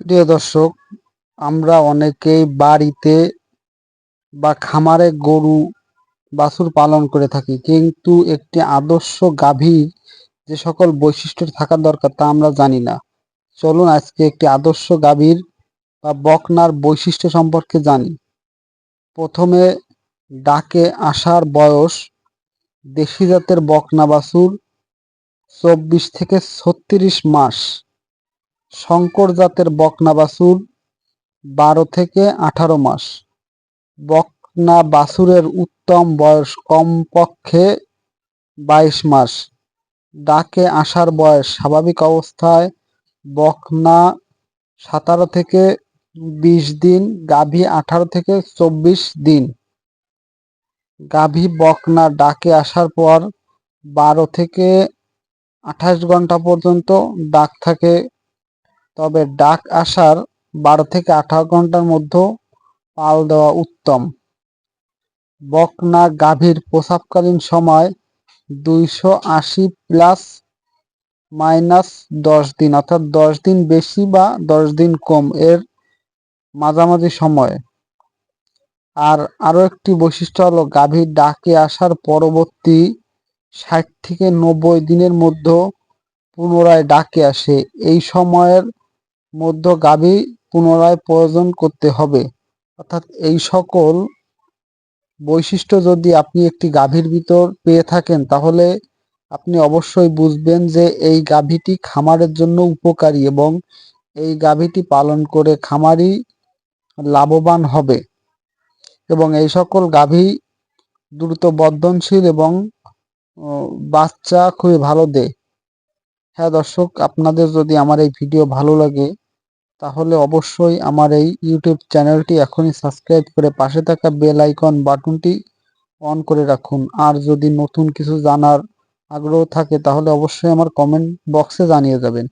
প্রিয় দর্শক, আমরা অনেকেই বাড়িতে বা খামারে গরু, বাছুর পালন করে থাকি। কিন্তু একটি আদর্শ গাভীর যে সকল বৈশিষ্ট্য থাকার দরকার তা আমরা জানি না। চলুন আজকে একটি আদর্শ গাভীর বা বকনার বৈশিষ্ট্য সম্পর্কে জানি। প্রথমে ডাকে আসার বয়স দেশি জাতের বকনা বাছুর চব্বিশ থেকে ছত্রিশ মাস। শঙ্কর জাতের বকনা বাছুর বারো থেকে আঠারো মাস। বকনা বাছুরের উত্তম বয়স কমপক্ষে বাইশ মাস। ডাকে আসার বয়স স্বাভাবিক অবস্থায় বকনা সাতারো থেকে বিশ দিন, গাভী আঠারো থেকে চব্বিশ দিন। গাভী বকনা ডাকে আসার পর বারো থেকে আঠাশ ঘণ্টা পর্যন্ত ডাক থাকে তবে ডাক আসার বারো থেকে আঠারো ঘণ্টার মধ্যে পাল দেওয়া উত্তম। বকনা গাভীর প্রসাবকালীন সময় দুইশো আশি প্লাস মাইনাস দশ দিন, অর্থাৎ দশ দিন বেশি বা দশ দিন কম এর মাঝামাঝি সময়। আর আরও একটি বৈশিষ্ট্য হলো গাভীর ডাকে আসার পরবর্তী ষাট থেকে নব্বই দিনের মধ্যে পুনরায় ডাকে আসে। এই সময়ের মধ্য গাভী পুনরায় প্রয়োজন করতে হবে। অর্থাৎ এই সকল বৈশিষ্ট্য যদি আপনি একটি গাভীর ভিতর পেয়ে থাকেন, তাহলে আপনি অবশ্যই বুঝবেন যে এই গাভীটি খামারের জন্য উপকারী এবং এই গাভীটি পালন করে খামারি লাভবান হবে। এবং এই সকল গাভী দ্রুত বর্ধনশীল এবং বাচ্চা খুবই ভালো দেয়। হ্যাঁ দর্শক, আপনাদের যদি আমার এই ভিডিও ভালো লাগে তাহলে অবশ্যই আমার এই ইউটিউব চ্যানেলটি এখনই সাবস্ক্রাইব করে পাশে থাকা বেল আইকন বাটনটি অন করে রাখুন। আর যদি নতুন কিছু জানার আগ্রহ থাকে, তাহলে অবশ্যই আমার কমেন্ট বক্সে জানিয়ে যাবেন।